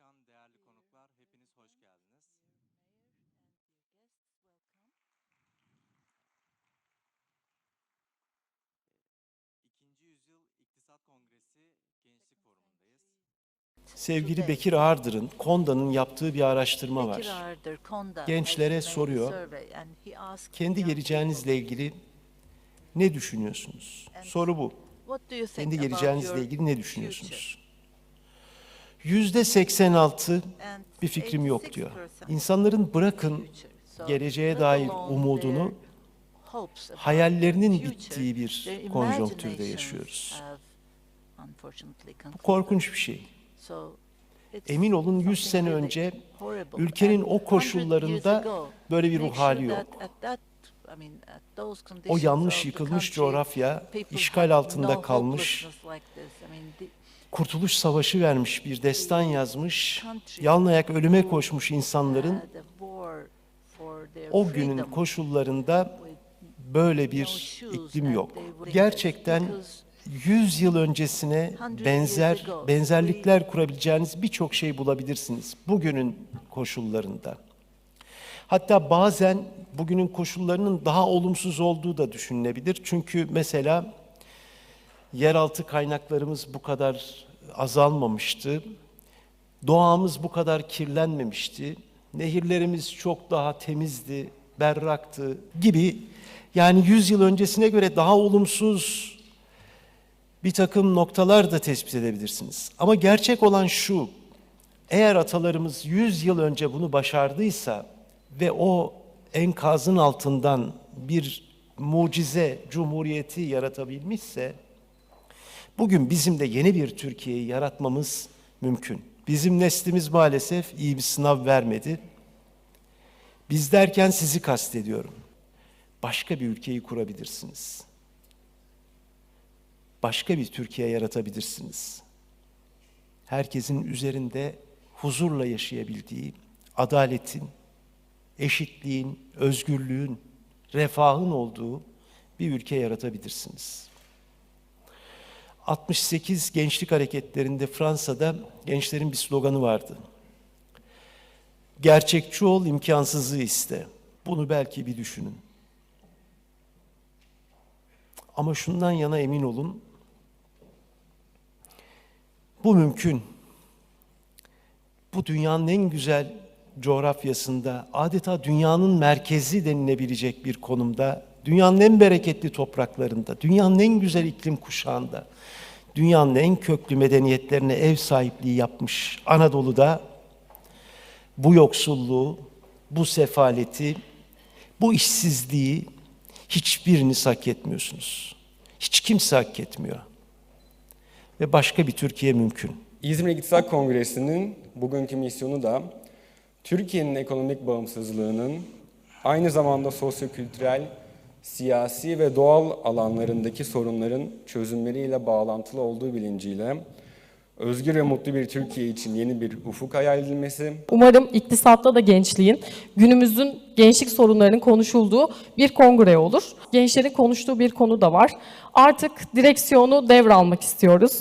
Başkan, değerli konuklar, hepiniz hoş geldiniz. İkinci Yüzyıl İktisat Kongresi Gençlik Forumu'ndayız. Sevgili Bekir Ağırdır'ın, Konda'nın yaptığı bir araştırma var. Gençlere soruyor, Kendi geleceğinizle ilgili ne düşünüyorsunuz? Soru bu. Kendi geleceğinizle ilgili ne düşünüyorsunuz? Yüzde 86 And bir fikrim yok diyor. 86% İnsanların bırakın geleceğe dair umudunu hayallerinin bittiği bir konjonktürde yaşıyoruz. Bu korkunç bir şey. Emin olun 100 something sene önce ülkenin o 100 koşullarında böyle bir ruh hali yok. O the yıkılmış coğrafya işgal altında kalmış, Kurtuluş Savaşı vermiş bir destan yazmış, yalnayak ölüme koşmuş insanların o günün koşullarında böyle bir iklim yok. Gerçekten because 100 yıl öncesine 100 benzer benzerlikler kurabileceğiniz birçok şey bulabilirsiniz bugünün koşullarında. Hatta bazen bugünün koşullarının daha olumsuz olduğu da düşünülebilir. Çünkü mesela yeraltı kaynaklarımız bu kadar azalmamıştı. Doğamız bu kadar kirlenmemişti. Nehirlerimiz çok daha temizdi, berraktı gibi. Yani 100 yıl öncesine göre daha olumsuz bir takım noktalar da tespit edebilirsiniz. Ama gerçek olan şu, eğer atalarımız 100 yıl önce bunu başardıysa ve o enkazın altından bir mucize cumhuriyeti yaratabilmişse, bugün bizim de yeni bir Türkiye'yi yaratmamız mümkün. Bizim neslimiz maalesef iyi bir sınav vermedi. Biz derken sizi kastediyorum. Başka bir ülkeyi kurabilirsiniz başka bir Türkiye yaratabilirsiniz. Herkesin üzerinde huzurla yaşayabildiği, adaletin, eşitliğin, özgürlüğün, refahın olduğu bir ülke yaratabilirsiniz. 68 gençlik hareketlerinde Fransa'da gençlerin bir sloganı vardı. Gerçekçi ol, imkansızı iste. Bunu belki bir düşünün. Ama şundan yana emin olun, bu mümkün. Bu dünyanın en güzel coğrafyasında, adeta dünyanın merkezi denilebilecek bir konumda, dünyanın en bereketli topraklarında, dünyanın en güzel iklim kuşağında, dünyanın en köklü medeniyetlerine ev sahipliği yapmış Anadolu'da bu yoksulluğu, bu sefaleti, bu işsizliği hiçbiriniz hak etmiyorsunuz. Hiç kimse hak etmiyor. Ve başka bir Türkiye mümkün. İzmir İktisat Kongresi'nin bugünkü misyonu da Türkiye'nin ekonomik bağımsızlığının aynı zamanda sosyokültürel, siyasi ve doğal alanlarındaki sorunların çözümleriyle bağlantılı olduğu bilinciyle özgür ve mutlu bir Türkiye için yeni bir ufuk hayal edilmesi, Umarım iktisatta da gençliğin, günümüzün gençlik sorunlarının konuşulduğu bir kongre olur. Gençlerin konuştuğu bir konu da var. Artık direksiyonu devralmak istiyoruz.